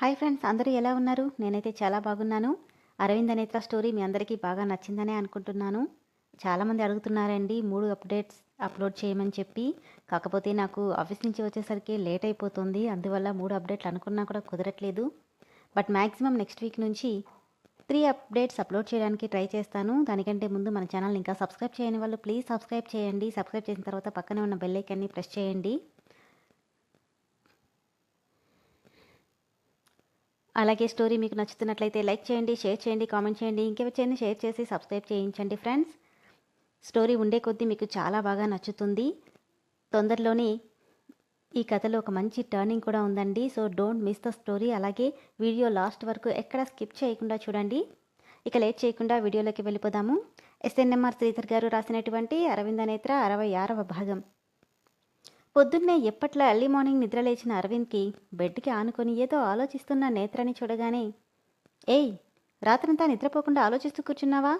Hi friends అందరూ ఎలా ఉన్నారు? నేనైతే చాలా బాగున్నాను. అరవింద్ నేత్ర స్టోరీ మీ అందరికీ బాగా నచ్చిందనే అనుకుంటున్నాను. చాలామంది అడుగుతున్నారండి మూడు అప్డేట్స్ అప్లోడ్ చేయమని చెప్పి. కాకపోతే నాకు ఆఫీస్ నుంచి వచ్చేసరికి లేట్ అయిపోతుంది అందువల్ల మూడు అప్డేట్లు అనుకున్నా కూడా కుదరట్లేదు. బట్ మ్యాక్సిమం నెక్స్ట్ వీక్ నుంచి త్రీ అప్డేట్స్ అప్లోడ్ చేయడానికి ట్రై చేస్తాను. దానికంటే ముందు మన ఛానల్ ఇంకా సబ్స్క్రైబ్ చేయని వాళ్ళు ప్లీజ్ సబ్స్క్రైబ్ చేయండి. సబ్స్క్రైబ్ చేసిన తర్వాత పక్కనే ఉన్న బెల్ ఐకాన్ని ప్రెస్ చేయండి. అలాగే స్టోరీ మీకు నచ్చుతున్నట్లయితే లైక్ చేయండి షేర్ చేయండి కామెంట్ చేయండి. ఇంకెవరిచైనా షేర్ చేసి సబ్స్క్రైబ్ చేయించండి ఫ్రెండ్స్. స్టోరీ ఉండే కొద్దీ మీకు చాలా బాగా నచ్చుతుంది. తొందరలోనే ఈ కథలో ఒక మంచి టర్నింగ్ కూడా ఉందండి. So don't miss the story. అలాగే వీడియో లాస్ట్ వరకు ఎక్కడ స్కిప్ చేయకుండా చూడండి. ఇక లేట్ చేయకుండా వీడియోలోకి వెళ్ళిపోదాము. ఎస్ఎన్ఎంఆర్ శ్రీధర్ గారు రాసినటువంటి అరవింద నేత్ర అరవై ఆరవ భాగం. పొద్దున్నే ఎప్పట్లా ఎర్లీ మార్నింగ్ నిద్రలేచిన అరవింద్కి బెడ్కి ఆనుకొని ఏదో ఆలోచిస్తున్న నేత్రని చూడగానే ఏయ్ రాత్రంతా నిద్రపోకుండా ఆలోచిస్తూ కూర్చున్నావా?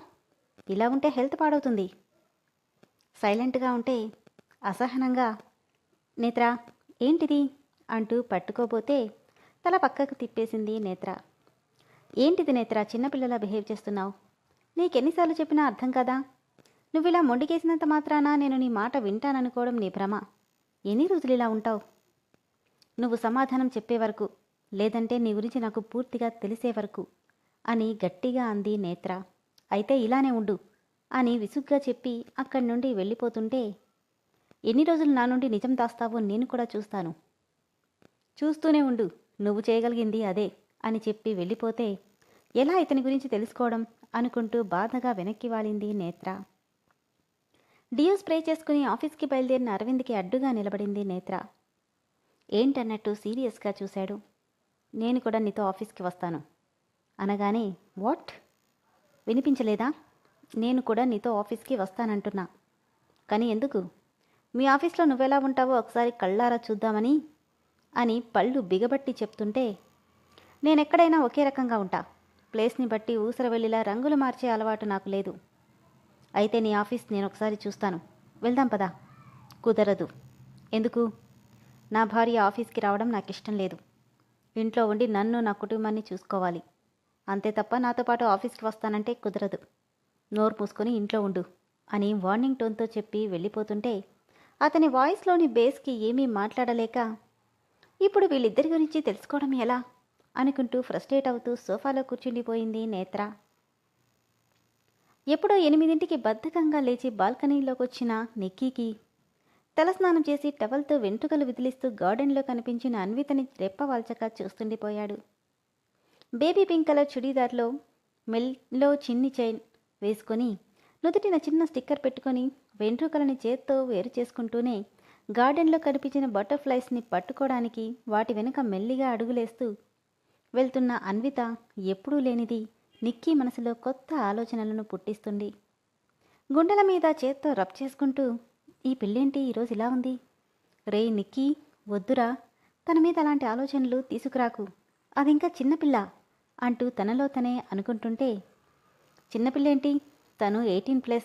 ఇలా ఉంటే హెల్త్ పాడవుతుంది. సైలెంట్గా ఉంటే అసహనంగా నేత్ర ఏంటిది? అంటూ పట్టుకోబోతే తల పక్కకు తిప్పేసింది నేత్ర. ఏంటిది నేత్ర చిన్నపిల్లలా బిహేవ్ చేస్తున్నావు? నీకెన్నిసార్లు చెప్పినా అర్థం కదా? నువ్వు ఇలా మొండికేసినంత మాత్రాన నేను నీ మాట వింటాననుకోవడం నీ భ్రమ. ఎన్ని రోజులు ఇలా ఉంటావు? నువ్వు సమాధానం చెప్పే వరకు లేదంటే నీ గురించి నాకు పూర్తిగా తెలిసే వరకు అని గట్టిగా అంది నేత్ర. అయితే ఇలానే ఉండు అని విసుగ్గా చెప్పి అక్కడి నుండి వెళ్ళిపోతుంటే ఎన్ని రోజులు నా నుండి నిజం దాస్తావో నేను కూడా చూస్తాను. చూస్తూనే ఉండు నువ్వు చేయగలిగింది అదే అని చెప్పి వెళ్ళిపోతే ఎలా ఇతని గురించి తెలుసుకోవడం అనుకుంటూ బాధగా వెనక్కి వాలింది నేత్ర. డియో స్ప్రే చేసుకుని ఆఫీస్కి బయలుదేరిన అరవింద్కి అడ్డుగా నిలబడింది నేత్ర. ఏంటన్నట్టు సీరియస్గా చూశాడు. నేను కూడా నీతో ఆఫీస్కి వస్తాను. అనగానే వాట్? వినిపించలేదా? నేను కూడా నీతో ఆఫీస్కి వస్తానంటున్నా. కానీ ఎందుకు? మీ ఆఫీస్లో నువ్వెలా ఉంటావో ఒకసారి కళ్ళారా చూద్దామని అని పళ్ళు బిగబట్టి చెప్తుంటే నేనెక్కడైనా ఒకే రకంగా ఉంటా. ప్లేస్ని బట్టి ఊసరవెల్లిలా రంగులు మార్చే అలవాటు నాకు లేదు. అయితే నీ ఆఫీస్ నేను ఒకసారి చూస్తాను. వెళ్దాం పదా. కుదరదు. ఎందుకు? నా భార్య ఆఫీస్కి రావడం నాకు ఇష్టం లేదు. ఇంట్లో ఉండి నన్ను నా కుటుంబాన్ని చూసుకోవాలి. అంతే తప్ప నాతో పాటు ఆఫీస్కి వస్తానంటే కుదరదు. నోరు మూసుకొని ఇంట్లో ఉండు అని వార్నింగ్ టోన్తో చెప్పి వెళ్ళిపోతుంటే అతని వాయిస్లోని బేస్కి ఏమీ మాట్లాడలేక ఇప్పుడు వీళ్ళిద్దరి గురించి తెలుసుకోవడం ఎలా? అనుకుంటూ ఫ్రస్ట్రేట్ అవుతూ సోఫాలో కూర్చుండిపోయింది నేత్ర. ఎప్పుడో ఎనిమిదింటికి బద్ధకంగా లేచి బాల్కనీలోకి వచ్చిన నిక్కీకి తలస్నానం చేసి టవల్తో వెంట్రుకలు విదిలిస్తూ గార్డెన్లో కనిపించిన అన్వితని రెప్పవాల్చక చూస్తుండిపోయాడు. బేబీ పింక్ కలర్ చుడీదార్లో మెల్లో చిన్ని చైన్ వేసుకొని నుదుటిన చిన్న స్టిక్కర్ పెట్టుకొని వెంట్రుకలని చేత్తో వేరు చేసుకుంటూనే గార్డెన్లో కనిపించిన బటర్ఫ్లైస్ని పట్టుకోవడానికి వాటి వెనుక మెల్లిగా అడుగులేస్తూ వెళ్తున్న అన్విత ఎప్పుడూ లేనిది నిక్కీ మనసులో కొత్త ఆలోచనలను పుట్టిస్తుంది. గుండెల మీద చేత్తో రబ్ చేసుకుంటూ ఈ పిల్లేంటి ఈరోజు ఇలా ఉంది. రే నిక్కీ వద్దురా. తన మీద అలాంటి ఆలోచనలు తీసుకురాకు. అది ఇంకా చిన్నపిల్ల అంటూ తనలో తనే అనుకుంటుంటే చిన్నపిల్లేంటి తను ఎయిటీన్ ప్లస్.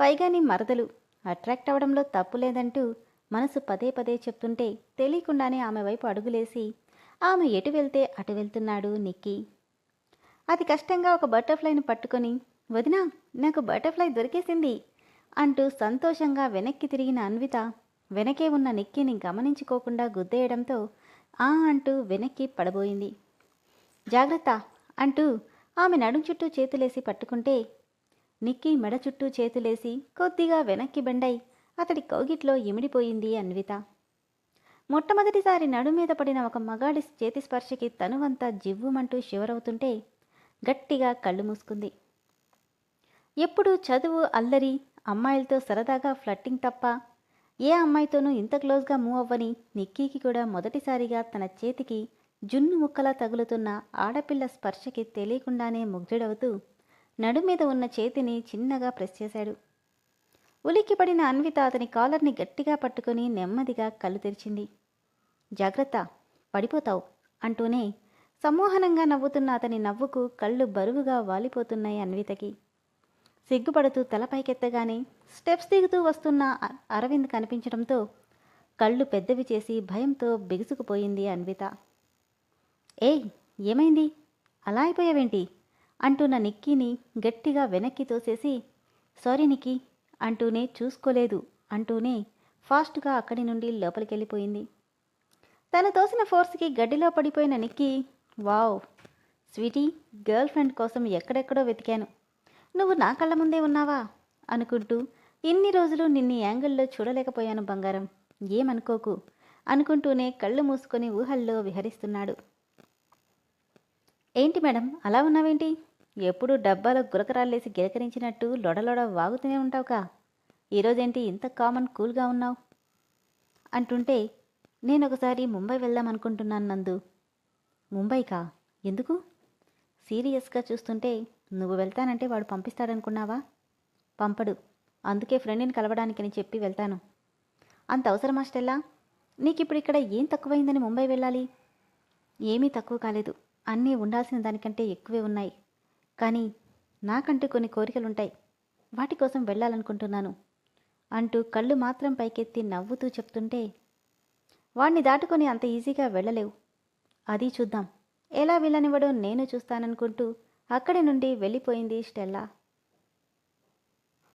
పైగా నీ మరదలు. అట్రాక్ట్ అవ్వడంలో తప్పు లేదంటూ మనసు పదే పదే చెప్తుంటే తెలియకుండానే ఆమె వైపు అడుగులేసి ఆమె ఎటు వెళ్తే అటు వెళ్తున్నాడు నిక్కీ. అతి కష్టంగా ఒక బటర్ఫ్లైని పట్టుకొని వదినా నాకు బటర్ఫ్లై దొరికేసింది అంటూ సంతోషంగా వెనక్కి తిరిగిన అన్విత వెనకే ఉన్న నిక్కీని గమనించుకోకుండా గుద్దేయడంతో ఆ అంటూ వెనక్కి పడబోయింది. జాగ్రత్త అంటూ ఆమె నడుం చుట్టూ చేతులేసి పట్టుకుంటే నిక్కీ మెడ చుట్టూ చేతులేసి కొద్దిగా వెనక్కి బెండై అతడి కౌగిట్లో ఇమిడిపోయింది అన్విత. మొట్టమొదటిసారి నడుమీద పడిన ఒక మగాడి చేతి స్పర్శకి తనువంతా జివ్వుమంటూ శివరవుతుంటే గట్టిగా కళ్ళు మూసుకుంది. ఎప్పుడు చదువు అల్లరి అమ్మాయిలతో సరదాగా ఫ్లట్టింగ్ తప్ప ఏ అమ్మాయితోనూ ఇంత క్లోజ్గా మూవ్ అవ్వని నిక్కీకి కూడా మొదటిసారిగా తన చేతికి జున్ను ముక్కలా తగులుతున్న ఆడపిల్ల స్పర్శకి తెలియకుండానే ముగ్ధుడవుతూ నడుమీద ఉన్న చేతిని చిన్నగా ప్రెస్ చేశాడు. ఉలిక్కిపడిన అన్విత అతని కాలర్ని గట్టిగా పట్టుకుని నెమ్మదిగా కళ్ళు తెరిచింది. జాగ్రత్త పడిపోతావు అంటూనే సమ్మోహనంగా నవ్వుతున్న అతని నవ్వుకు కళ్ళు బరువుగా వాలిపోతున్నాయి అన్వితకి. సిగ్గుపడుతూ తలపైకెత్తగానే స్టెప్స్ దిగుతూ వస్తున్న అరవింద్ కనిపించడంతో కళ్ళు పెద్దవి చేసి భయంతో బిగుసుకుపోయింది అన్విత. ఏయ్ ఏమైంది? అలా అయిపోయావేంటి? అంటున్న నిక్కీని గట్టిగా వెనక్కి తోసేసి సారీ నిక్కీ అంటూనే చూసుకోలేదు అంటూనే ఫాస్ట్గా అక్కడి నుండి లోపలికెళ్ళిపోయింది. తను తోసిన ఫోర్స్కి గడ్డిలో పడిపోయిన Nikki wow. Sweetie girlfriend కోసం ఎక్కడెక్కడో వెతికాను. నువ్వు నా కళ్ళ ముందే ఉన్నావా? అనుకుంటూ ఇన్ని రోజులు నిన్ని యాంగిల్లో చూడలేకపోయాను బంగారం. ఏమనుకోకు? అనుకుంటూనే కళ్ళు మూసుకొని ఊహల్లో విహరిస్తున్నాడు. ఏంటి మేడం అలా ఉన్నావేంటి? ఎప్పుడు డబ్బాలో గురకరాళ్ళేసి గిరకరించినట్టు లొడలొడ వాగుతూనే ఉంటావుగా. ఈరోజేంటి ఇంత కామన్ కూల్గా ఉన్నావు? అంటుంటే నేను ఒకసారి ముంబై వెళ్దాం అనుకుంటున్నాను నందు. ముంబైకా? ఎందుకు? సీరియస్గా చూస్తుంటే నువ్వు వెళ్తానంటే వాడు పంపిస్తాడనుకున్నావా? పంపడు. అందుకే ఫ్రెండ్ని కలవడానికని చెప్పి వెళ్తాను. అంత అవసరమా స్టెల్లా? నీకిప్పుడు ఇక్కడ ఏం తక్కువైందని ముంబై వెళ్ళాలి? ఏమీ తక్కువ కాలేదు. అన్నీ ఉండాల్సిన దానికంటే ఎక్కువే ఉన్నాయి. కానీ నాకంటూ కొన్ని కోరికలుంటాయి. వాటి కోసం వెళ్ళాలనుకుంటున్నాను అంటూ కళ్ళు మాత్రం పైకెత్తి నవ్వుతూ చెప్తుంటే వాణ్ణి దాటుకొని అంత ఈజీగా వెళ్ళలేవు. అది చూద్దాం. ఎలా వెళ్ళనివ్వడో నేను చూస్తాననుకుంటూ అక్కడి నుండి వెళ్ళిపోయింది స్టెల్లా.